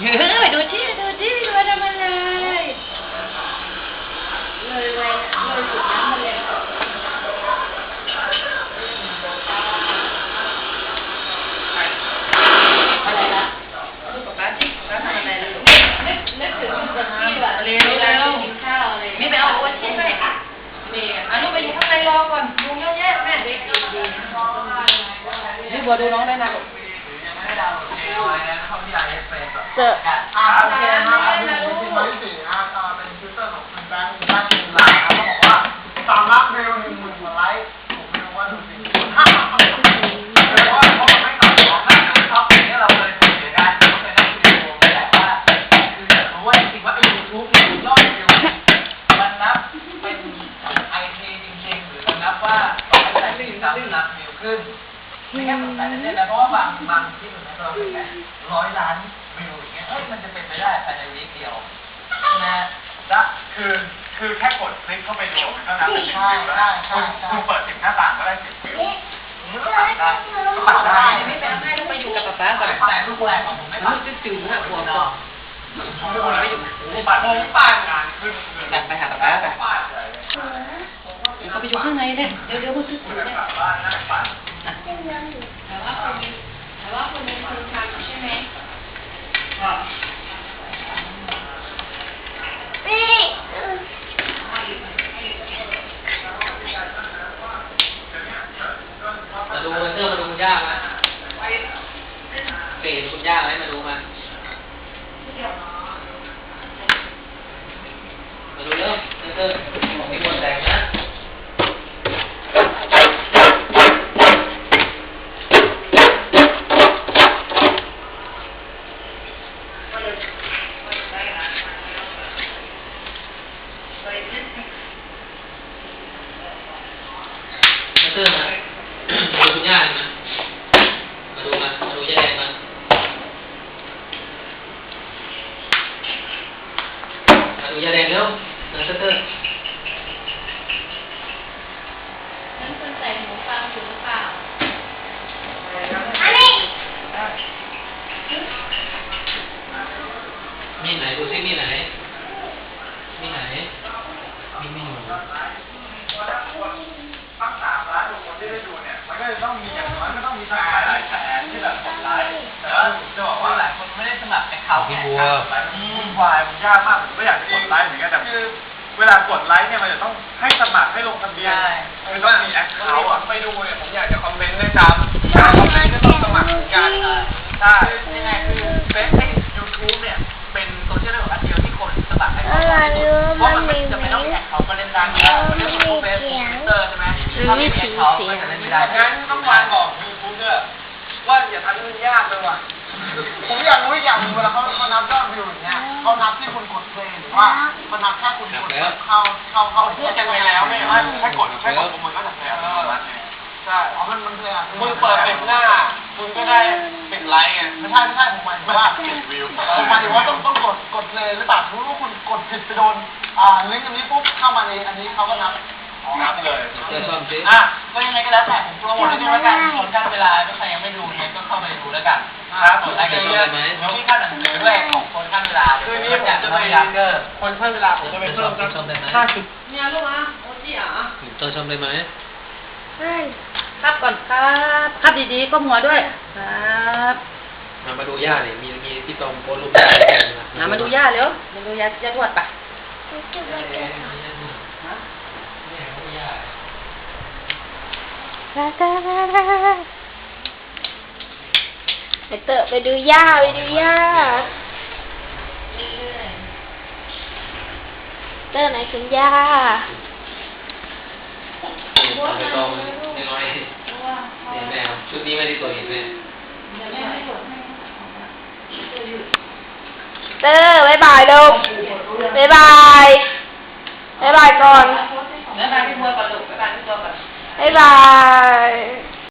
เฮ้ยดูที่ดูที่ดูทำอะไรเลยเลยเลยจุดนั้นมาเลยอะไรนะลูกกับป้าที่ป้าทำอะไรนะลูกนึกนึกถึงวันที่แบบเร็วเร็วกินข้าวอะไรนี่ไปเอาวันที่ไปอะนี่อะลูกไปอยู่ข้างในรอก่อนยุงเยอะแยะแม่ด็กดีดีนี่บัวดูน้องได้นะลูก เจออาโอเคนะอันนี้ผมเป็นทีมที่สี่นะอ่าเป็นทวิตเตอร์ของคุณแบงค์บ้านเชียงรายครับเขาบอกว่าสามล้านวิวหนึ่งหมื่นกว่าไลค์ผมไม่รู้ว่าดูจริงแต่ว่าเขาบอกไม่ต่ำกว่าห้าสิบท็อปนี้เราเคยเสียกันเราเคยนั่งดูแต่ว่าคืออยากรู้ว่าจริงๆว่าอยูทูบเนี่ยยอดวิวมันนับเป็นไอทีจริงๆหรือมันนับว่าต่อให้แต่สิ่งซ้ำนับวิวขึ้น ไม่สนผมอาจเล่นนะเพราะว่าบางบางที่มันเราเป็นไงร้อยล้านวิวอย่างเงี้ยเอ้ยมันจะเป็นไปได้ภายในวีคเดียวนะและคือคือแค่กดคลิกเข้าไปดูมันก็นับเป็นวิวแล้วคุณคุณเปิดสิบหน้าต่างก็ได้สิบวิวมันก็ตัดได้ก็ตัดได้ไม่ไปเอาให้ไปอยู่กับป๊าป๊าก่อนแต่ลูกแรกของผมไม่ตัดจะจืดนหัวหัวก่อนผมไม่อยู่ผมปัดผมปัดงานขึ้นกลับไปหาป๊าป๊าไปเขาไปอยู่ข้างในเนี่ยเดี๋ยวเดี๋ยวมึงคุณเนี่ยกลับบ้านนั่งปัด แต่ว่าคนนี้แต่ว่าคนนี้คนทำใช่ไหม มาดู เตอร์มาดูคุณย่าไหมเปลี่ยนคุณย่าไหมมาดูมามาดูเริ่มเตอร์ของมีคนแต่งนะ เตอร์มาดูคุณย่าเลยมามาดูมามาดูยายแดงมามาดูยายแดงเร็วนะเตอร์เตอร์ นั่นคุณใส่หูฟังอยู่หรือเปล่า มีไหนดูซิมีไหน มีไหน มีไม่อยู่ตั้งสามล้านคนที่ได้ดูเนี่ย มันก็จะต้องมีอย่างน้อยก็ต้องมีสักหลายหลายแสนที่แบบกดไลค์แต่ว่าผมจะบอกว่าหลายคนไม่ได้สมัครแอคเคาท์พี่แอคบัวเคาท์มันวุ่นวายมันยากมากผมก็อยากจะกดไลค์เหมือนกันแต่คือเวลากดไลค์เนี่ยมันจะต้องให้สมัครให้ลงทะเบียนคือต้องมีแอคเคาท์อะไปดูเนี่ยผมอยากจะคอมเมนต์ด้วยซ้ำการคอมเมนต์ก็ต้องสมัครเหมือนกันใช่ มถ้าไม่มีแอคเคาท์ก็จะเล่นไม่ได้งั้นต้องวางบอกยูทูบด้วยว่าอย่าทำให้มันยากเลยว่ะผมอยากรู้อีกอย่างหนึงเวลาเขาเขานับยอดวิวอย่างเงี้ยเขานับที่คุณกดเพลงหรือว่าเขานับแค่คุณกดเข้าเข้าเข้าเพื่อจะไปแล้วไม่ไม่แค่กดแค่กดมันก็จะแพ้ใช่อ๋อมันมันเพลงมึงเปิดเป็นหน้าคุณก็ได้เป็นไลค์ไงไม่ใช่ไม่ใช่ผมหมายถึงว่าเป็นวิวผมหมายถึงว่าต้องต้องกดกดเพลงหรือเปล่าสมมติว่าคุณกดผิดไปโดนอ่าลิงก์อันนี้ปุ๊บเข้ามาในอันนี้เขาก็นับ นับเลยเตอร์ซ่อมซิอะก็ยังไงก็แล้วแต่ผมโปรโมทให้ดูแล้วกันคนกั้นเวลาถ้าใครยังไม่ดูเนี่ยก็เข้าไปดูแล้วกันครับกดไลค์กันเยอะๆแล้วมีขั้นหนังสือด้วยของคนขั้นเวลาคืนนี้ผมจะพยายามเกอร์คนขั้นเวลาผมจะไปเพิ่มสักซ่อมได้ไหมห้าสิบเนี่ยลูกอะโอ้จีอะเตอร์ซ่อมได้ไหมครับก่อนครับครับดีๆก้มหัวด้วยครับมามาดูย่าเนี่ยมีมีที่ตรงโพสต์รูปย่าแดงนะมาดูย่าเร็วมาดูย่าย่าทวดไป ไปเตอะไปดูย่าไปดูย่าเตอร์ไหนคุณย่าไปตรงน้อยเห็นไหมครับชุดนี้ไม่ได้ตัวเห็นไหมเตอร์บายบายลูกบายบายบายบายก่อน แล้